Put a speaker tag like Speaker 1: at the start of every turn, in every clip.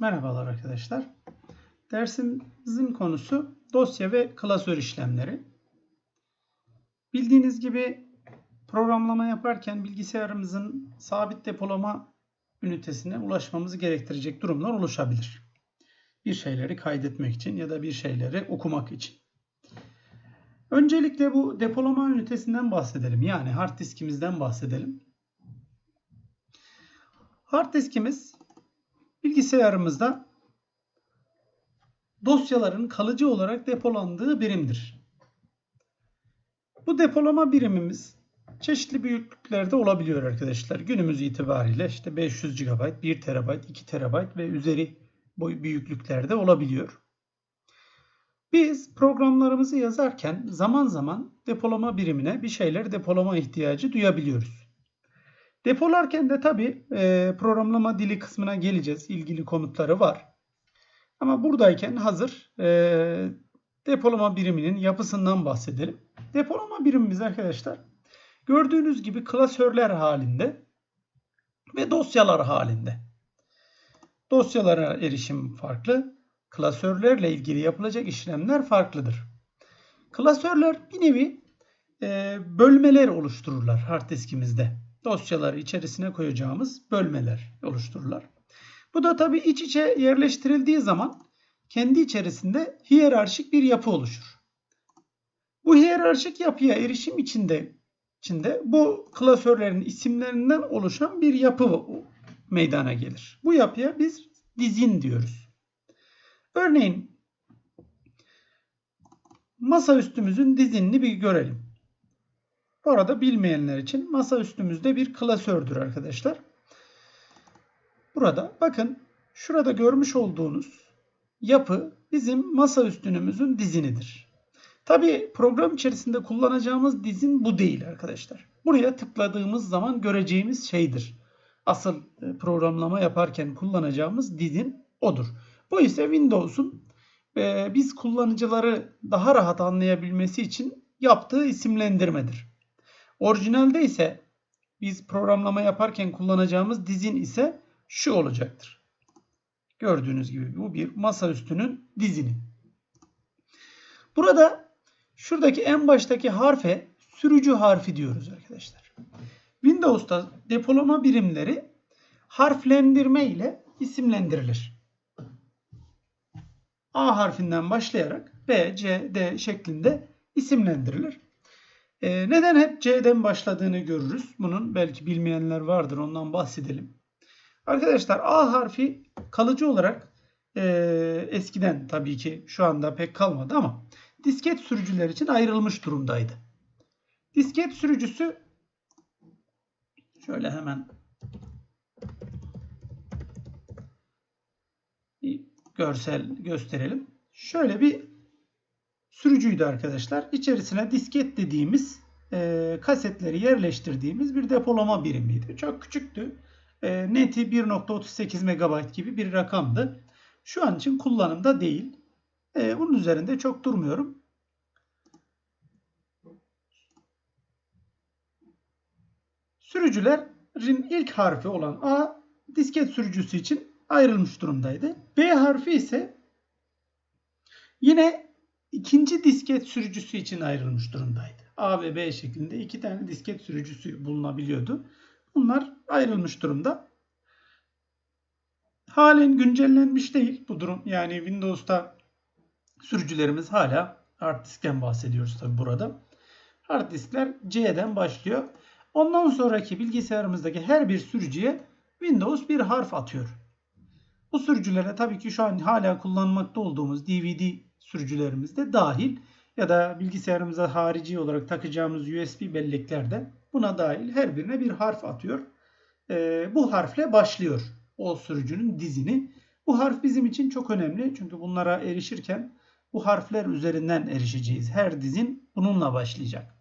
Speaker 1: Merhabalar arkadaşlar. Dersimizin konusu dosya ve klasör işlemleri. Bildiğiniz gibi programlama yaparken bilgisayarımızın sabit depolama ünitesine ulaşmamızı gerektirecek durumlar oluşabilir. Bir şeyleri kaydetmek için ya da bir şeyleri okumak için. Öncelikle bu depolama ünitesinden bahsedelim. Yani hard diskimizden bahsedelim. Hard diskimiz bilgisayarımızda dosyaların kalıcı olarak depolandığı birimdir. Bu depolama birimimiz çeşitli büyüklüklerde olabiliyor arkadaşlar. Günümüz itibariyle işte 500 GB, 1 TB, 2 TB ve üzeri boy büyüklüklerde olabiliyor. Biz programlarımızı yazarken zaman zaman depolama birimine bir şeyler depolama ihtiyacı duyabiliyoruz. Depolarken de tabi programlama dili kısmına geleceğiz. İlgili komutları var. Ama buradayken hazır e, depolama biriminin yapısından bahsedelim. Depolama birimimiz arkadaşlar gördüğünüz gibi klasörler halinde ve dosyalar halinde. Dosyalara erişim farklı. Klasörlerle ilgili yapılacak işlemler farklıdır. Klasörler bir nevi e, bölmeler oluştururlar hard diskimizde. Dosyaları içerisine koyacağımız bölmeler oluştururlar. Bu da tabii iç içe yerleştirildiği zaman kendi içerisinde hiyerarşik bir yapı oluşur. Bu hiyerarşik yapıya erişim içinde içinde bu klasörlerin isimlerinden oluşan bir yapı meydana gelir. Bu yapıya biz dizin diyoruz. Örneğin masa üstümüzün dizinini bir görelim. Bu arada bilmeyenler için masa üstümüzde bir klasördür arkadaşlar. Burada bakın şurada görmüş olduğunuz yapı bizim masa üstünümüzün dizinidir. Tabi program içerisinde kullanacağımız dizin bu değil arkadaşlar. Buraya tıkladığımız zaman göreceğimiz şeydir. Asıl e, programlama yaparken kullanacağımız dizin odur. Bu ise Windows'un e, biz kullanıcıları daha rahat anlayabilmesi için yaptığı isimlendirmedir. Orijinalde ise biz programlama yaparken kullanacağımız dizin ise şu olacaktır. Gördüğünüz gibi bu bir masaüstünün dizini. Burada şuradaki en baştaki harfe sürücü harfi diyoruz arkadaşlar. Windows'ta depolama birimleri harflendirme ile isimlendirilir. A harfinden başlayarak B, C, D şeklinde isimlendirilir. Ee, neden hep C'den başladığını görürüz. Bunun belki bilmeyenler vardır ondan bahsedelim. Arkadaşlar A harfi kalıcı olarak e, eskiden tabii ki şu anda pek kalmadı ama disket sürücüler için ayrılmış durumdaydı. Disket sürücüsü şöyle hemen bir görsel gösterelim. Şöyle bir sürücüydü arkadaşlar. İçerisine disket dediğimiz e, kasetleri yerleştirdiğimiz bir depolama birimiydi. Çok küçüktü. E, neti 1.38 MB gibi bir rakamdı. Şu an için kullanımda değil. E, bunun üzerinde çok durmuyorum. Sürücülerin ilk harfi olan A disket sürücüsü için ayrılmış durumdaydı. B harfi ise yine ikinci disket sürücüsü için ayrılmış durumdaydı. A ve B şeklinde iki tane disket sürücüsü bulunabiliyordu. Bunlar ayrılmış durumda. Halen güncellenmiş değil bu durum. Yani Windows'ta sürücülerimiz hala hard diskten bahsediyoruz tabi burada. Hard diskler C'den başlıyor. Ondan sonraki bilgisayarımızdaki her bir sürücüye Windows bir harf atıyor. Bu sürücülere tabii ki şu an hala kullanmakta olduğumuz DVD sürücülerimiz de dahil ya da bilgisayarımıza harici olarak takacağımız USB belleklerde buna dahil her birine bir harf atıyor. E, bu harfle başlıyor o sürücünün dizini. Bu harf bizim için çok önemli. Çünkü bunlara erişirken bu harfler üzerinden erişeceğiz. Her dizin bununla başlayacak.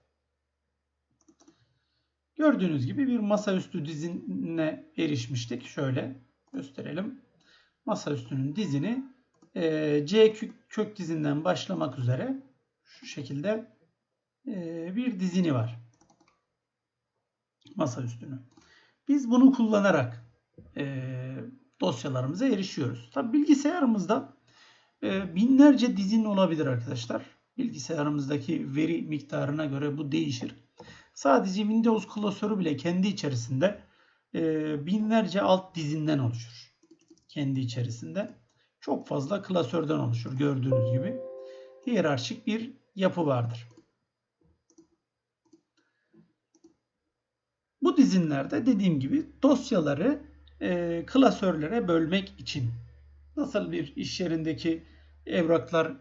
Speaker 1: Gördüğünüz gibi bir masaüstü dizine erişmiştik. Şöyle gösterelim. Masaüstünün dizini e, C kök dizinden başlamak üzere şu şekilde e, bir dizini var. Masaüstünü. Biz bunu kullanarak e, dosyalarımıza erişiyoruz. Tabi bilgisayarımızda binlerce dizin olabilir arkadaşlar. Bilgisayarımızdaki veri miktarına göre bu değişir. Sadece Windows klasörü bile kendi içerisinde binlerce alt dizinden oluşur. Kendi içerisinde. Çok fazla klasörden oluşur gördüğünüz gibi. Hiyerarşik bir yapı vardır. Bu dizinlerde dediğim gibi dosyaları e, klasörlere bölmek için nasıl bir iş yerindeki evraklar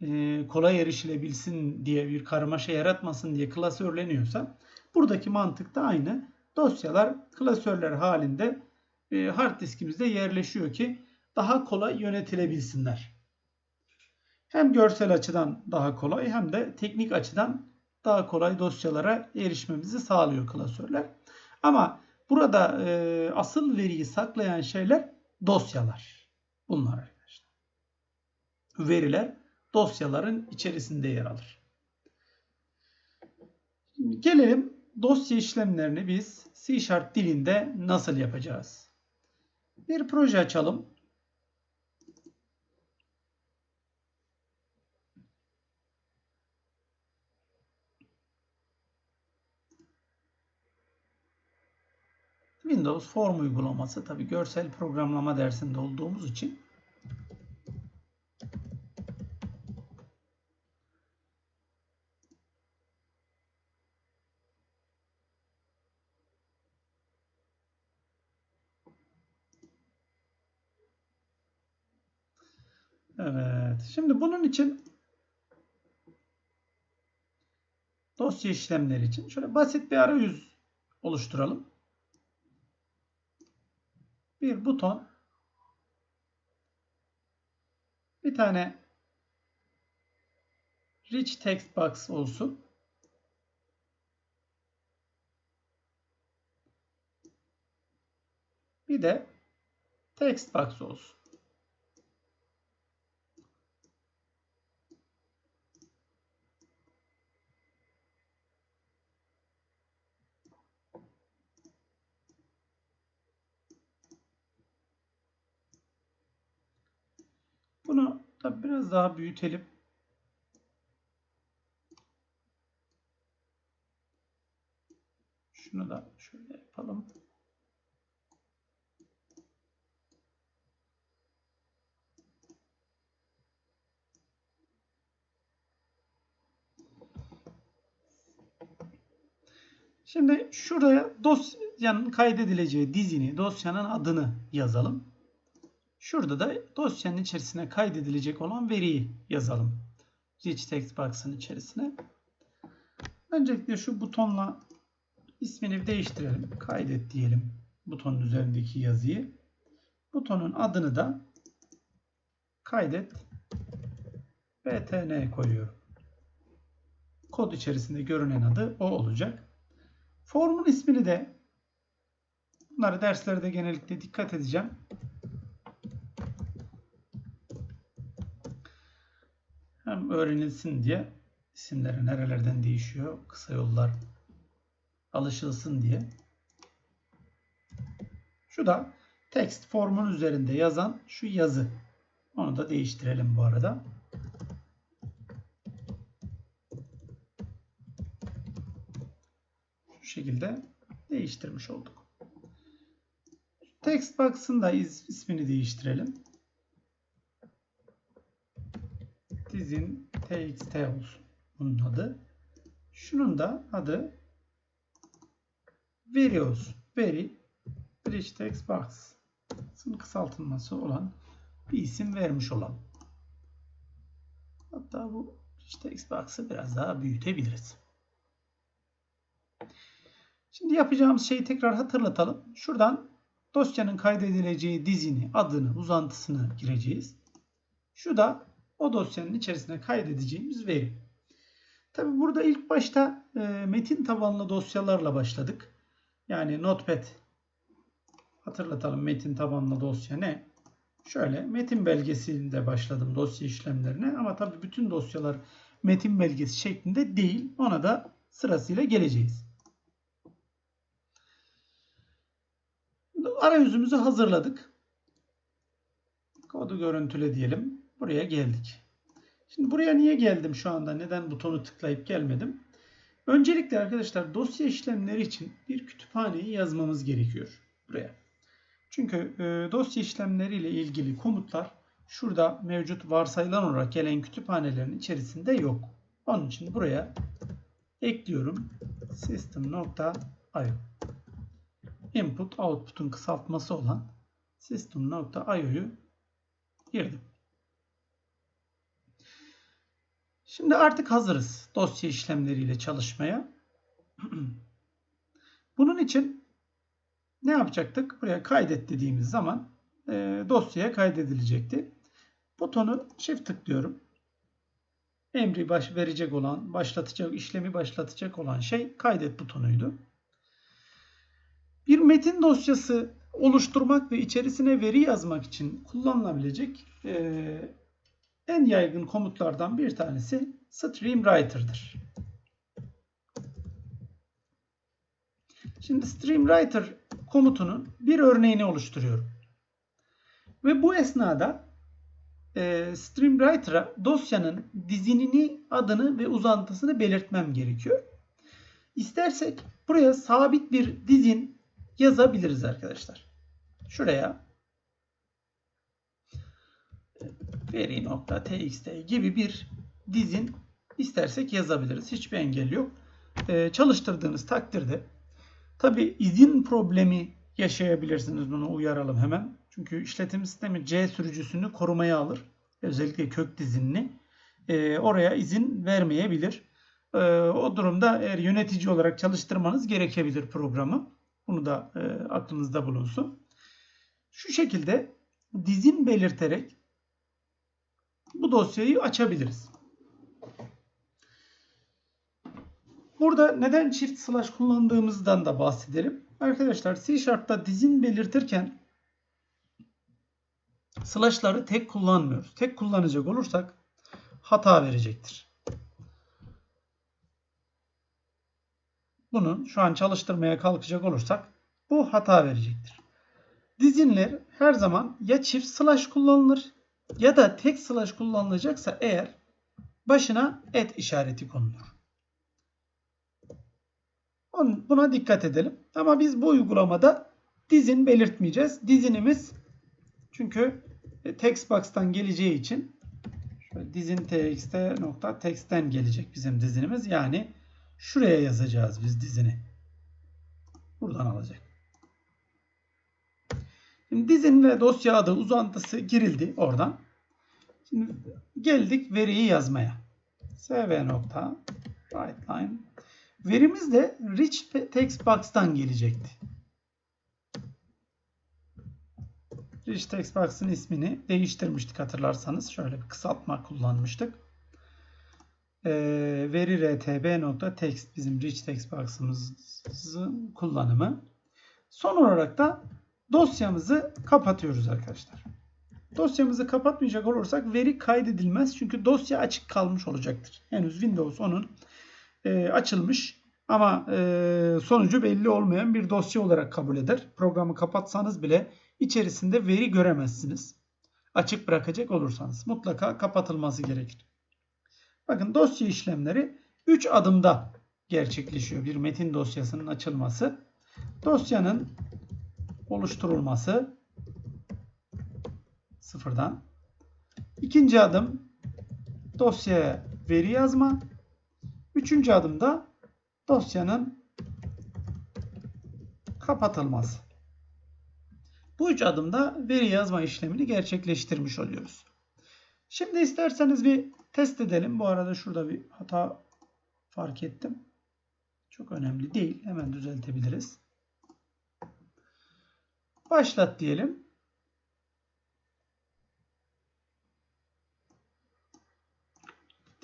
Speaker 1: e, kolay erişilebilsin diye bir karmaşa yaratmasın diye klasörleniyorsa buradaki mantık da aynı. Dosyalar klasörler halinde e, hard diskimizde yerleşiyor ki daha kolay yönetilebilsinler. Hem görsel açıdan daha kolay hem de teknik açıdan daha kolay dosyalara erişmemizi sağlıyor klasörler. Ama burada e, asıl veriyi saklayan şeyler dosyalar. Bunlar arkadaşlar. Veriler dosyaların içerisinde yer alır. Gelelim dosya işlemlerini biz C Sharp dilinde nasıl yapacağız? Bir proje açalım. Windows Form uygulaması tabi görsel programlama dersinde olduğumuz için Evet. Şimdi bunun için dosya işlemleri için şöyle basit bir arayüz oluşturalım. Bir buton bir tane rich text box olsun. Bir de text box olsun. Bunu tabi biraz daha büyütelim. Şunu da şöyle yapalım. Şimdi şuraya dosyanın kaydedileceği dizini, dosyanın adını yazalım. Şurada da dosyanın içerisine kaydedilecek olan veriyi yazalım. Rich Text Box'ın içerisine. Öncelikle şu butonla ismini değiştirelim. Kaydet diyelim butonun üzerindeki yazıyı. Butonun adını da kaydet btn koyuyorum. Kod içerisinde görünen adı o olacak. Formun ismini de bunları derslerde genellikle dikkat edeceğim. Öğrenilsin diye isimleri nerelerden değişiyor, kısa yollar alışılsın diye. Şu da text formun üzerinde yazan şu yazı. Onu da değiştirelim bu arada. Şu şekilde değiştirmiş olduk. Text box'ın da ismini değiştirelim. Dizin txt olsun. Bunun adı. Şunun da adı veri olsun. Veri bridge text box'ın kısaltılması olan bir isim vermiş olalım. Hatta bu bridge text box'ı biraz daha büyütebiliriz. Şimdi yapacağımız şeyi tekrar hatırlatalım. Şuradan dosyanın kaydedileceği dizini, adını, uzantısını gireceğiz. Şu da o dosyanın içerisine kaydedeceğimiz veri. Tabi burada ilk başta e, metin tabanlı dosyalarla başladık. Yani Notepad hatırlatalım metin tabanlı dosya ne? Şöyle metin belgesinde başladım dosya işlemlerine ama tabi bütün dosyalar metin belgesi şeklinde değil. Ona da sırasıyla geleceğiz. Arayüzümüzü hazırladık. Kodu görüntüle diyelim. Buraya geldik. Şimdi buraya niye geldim şu anda? Neden butonu tıklayıp gelmedim? Öncelikle arkadaşlar dosya işlemleri için bir kütüphaneyi yazmamız gerekiyor buraya. Çünkü e, dosya işlemleri ile ilgili komutlar şurada mevcut varsayılan olarak gelen kütüphanelerin içerisinde yok. Onun için buraya ekliyorum. System.io Input output'un kısaltması olan System.io'yu girdim. Şimdi artık hazırız dosya işlemleriyle çalışmaya. Bunun için ne yapacaktık? Buraya kaydet dediğimiz zaman e, dosyaya kaydedilecekti. Butonu çift tıklıyorum. Emri baş verecek olan, başlatacak, işlemi başlatacak olan şey kaydet butonuydu. Bir metin dosyası oluşturmak ve içerisine veri yazmak için kullanılabilecek e, en yaygın komutlardan bir tanesi StreamWriter'dır. Şimdi StreamWriter komutunun bir örneğini oluşturuyorum. Ve bu esnada e, StreamWriter'a dosyanın dizinini, adını ve uzantısını belirtmem gerekiyor. İstersek buraya sabit bir dizin yazabiliriz arkadaşlar. Şuraya veri.txt gibi bir dizin istersek yazabiliriz. Hiçbir engel yok. Ee, çalıştırdığınız takdirde tabi izin problemi yaşayabilirsiniz. Bunu uyaralım hemen. Çünkü işletim sistemi C sürücüsünü korumaya alır. Özellikle kök dizinini. Ee, oraya izin vermeyebilir. Ee, o durumda eğer yönetici olarak çalıştırmanız gerekebilir programı. Bunu da e, aklınızda bulunsun. Şu şekilde dizin belirterek bu dosyayı açabiliriz. Burada neden çift slash kullandığımızdan da bahsedelim. Arkadaşlar C Sharp'ta dizin belirtirken slash'ları tek kullanmıyoruz. Tek kullanacak olursak hata verecektir. Bunu şu an çalıştırmaya kalkacak olursak bu hata verecektir. Dizinler her zaman ya çift slash kullanılır ya da tek slash kullanılacaksa eğer başına et işareti konulur. Buna dikkat edelim. Ama biz bu uygulamada dizin belirtmeyeceğiz. Dizinimiz çünkü e, textbox'tan geleceği için dizin txt nokta text'ten gelecek bizim dizinimiz. Yani şuraya yazacağız biz dizini. Buradan alacak. Şimdi dizin ve dosya adı uzantısı girildi oradan. Şimdi geldik veriyi yazmaya. sv nokta writeline Verimiz de rich text box'tan gelecekti. Rich text box'ın ismini değiştirmiştik hatırlarsanız. Şöyle bir kısaltma kullanmıştık. Ee, veri rtb nokta text bizim rich text box'ımızın kullanımı. Son olarak da dosyamızı kapatıyoruz arkadaşlar. Dosyamızı kapatmayacak olursak veri kaydedilmez. Çünkü dosya açık kalmış olacaktır. Henüz Windows 10'un e, açılmış ama e, sonucu belli olmayan bir dosya olarak kabul eder. Programı kapatsanız bile içerisinde veri göremezsiniz. Açık bırakacak olursanız mutlaka kapatılması gerekir. Bakın dosya işlemleri 3 adımda gerçekleşiyor. Bir metin dosyasının açılması, dosyanın oluşturulması sıfırdan. İkinci adım dosyaya veri yazma. Üçüncü adımda dosyanın kapatılması. Bu üç adımda veri yazma işlemini gerçekleştirmiş oluyoruz. Şimdi isterseniz bir test edelim. Bu arada şurada bir hata fark ettim. Çok önemli değil. Hemen düzeltebiliriz. Başlat diyelim.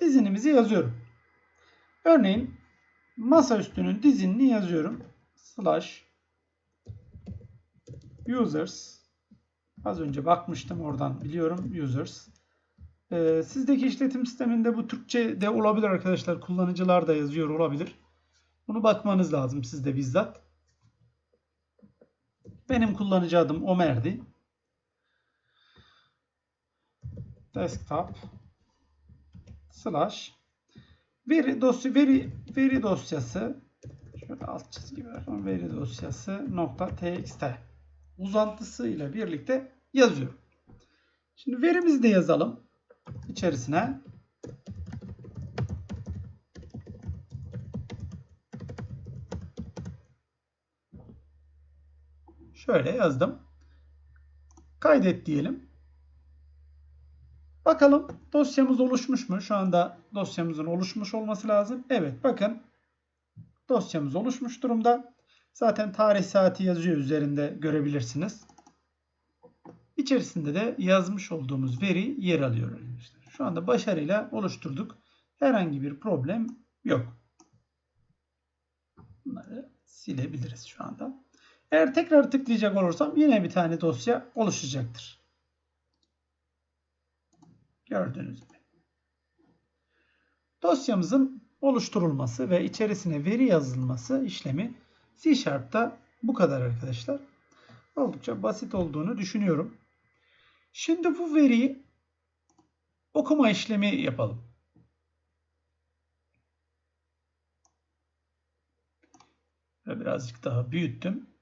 Speaker 1: Dizinimizi yazıyorum. Örneğin masaüstünün dizinini yazıyorum. Slash users az önce bakmıştım oradan biliyorum users. Ee, sizdeki işletim sisteminde bu Türkçe de olabilir arkadaşlar. Kullanıcılar da yazıyor olabilir. Bunu bakmanız lazım sizde bizzat. Benim kullanıcı adım Ömer'di. desktop slash veri dosya veri veri dosyası şöyle alt çizgi ver veri dosyası nokta txt uzantısı ile birlikte yazıyorum. Şimdi verimizi de yazalım içerisine. Şöyle yazdım. Kaydet diyelim. Bakalım dosyamız oluşmuş mu? Şu anda dosyamızın oluşmuş olması lazım. Evet bakın dosyamız oluşmuş durumda. Zaten tarih saati yazıyor üzerinde görebilirsiniz. İçerisinde de yazmış olduğumuz veri yer alıyor. Şu anda başarıyla oluşturduk. Herhangi bir problem yok. Bunları silebiliriz şu anda. Eğer tekrar tıklayacak olursam yine bir tane dosya oluşacaktır. Gördüğünüz gibi. Dosyamızın oluşturulması ve içerisine veri yazılması işlemi C Sharp'ta bu kadar arkadaşlar. Oldukça basit olduğunu düşünüyorum. Şimdi bu veriyi okuma işlemi yapalım. Ve birazcık daha büyüttüm.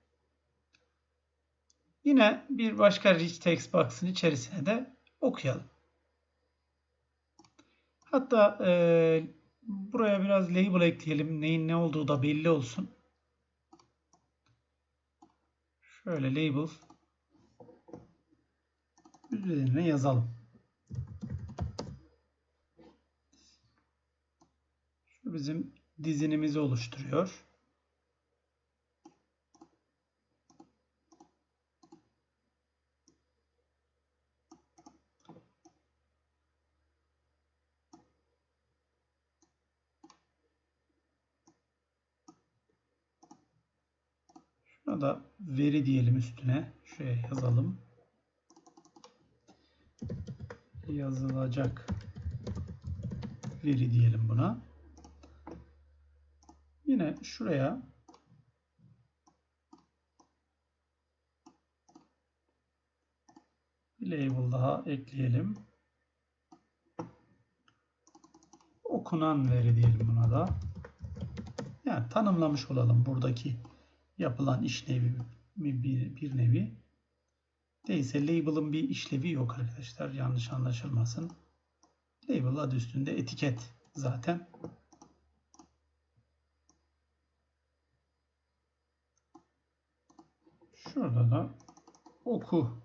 Speaker 1: Yine bir başka rich text box'ın içerisine de okuyalım. Hatta e, buraya biraz label ekleyelim. Neyin ne olduğu da belli olsun. Şöyle label üzerine yazalım. Şu bizim dizinimizi oluşturuyor. Da veri diyelim üstüne. Şuraya yazalım. Yazılacak veri diyelim buna. Yine şuraya bir label daha ekleyelim. Okunan veri diyelim buna da. Yani tanımlamış olalım buradaki yapılan işlevi bir, bir nevi. Değilse label'ın bir işlevi yok arkadaşlar. Yanlış anlaşılmasın. Label adı üstünde etiket zaten. Şurada da oku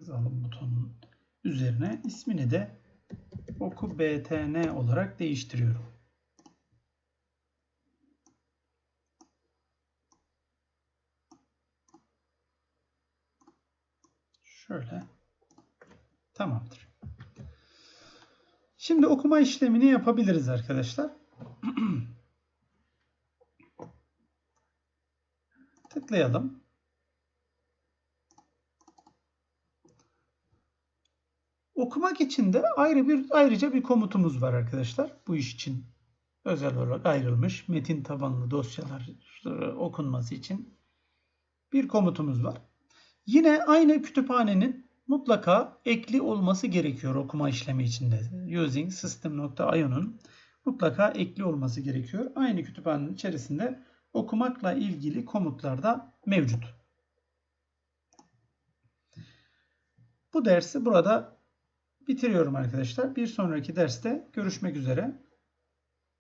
Speaker 1: yazalım butonun üzerine. ismini de oku btn olarak değiştiriyorum. Şöyle. Tamamdır. Şimdi okuma işlemini yapabiliriz arkadaşlar. Tıklayalım. Okumak için de ayrı bir ayrıca bir komutumuz var arkadaşlar. Bu iş için özel olarak ayrılmış metin tabanlı dosyalar okunması için bir komutumuz var. Yine aynı kütüphanenin mutlaka ekli olması gerekiyor okuma işlemi içinde. Using system.io'nun mutlaka ekli olması gerekiyor. Aynı kütüphanenin içerisinde okumakla ilgili komutlar da mevcut. Bu dersi burada bitiriyorum arkadaşlar. Bir sonraki derste görüşmek üzere.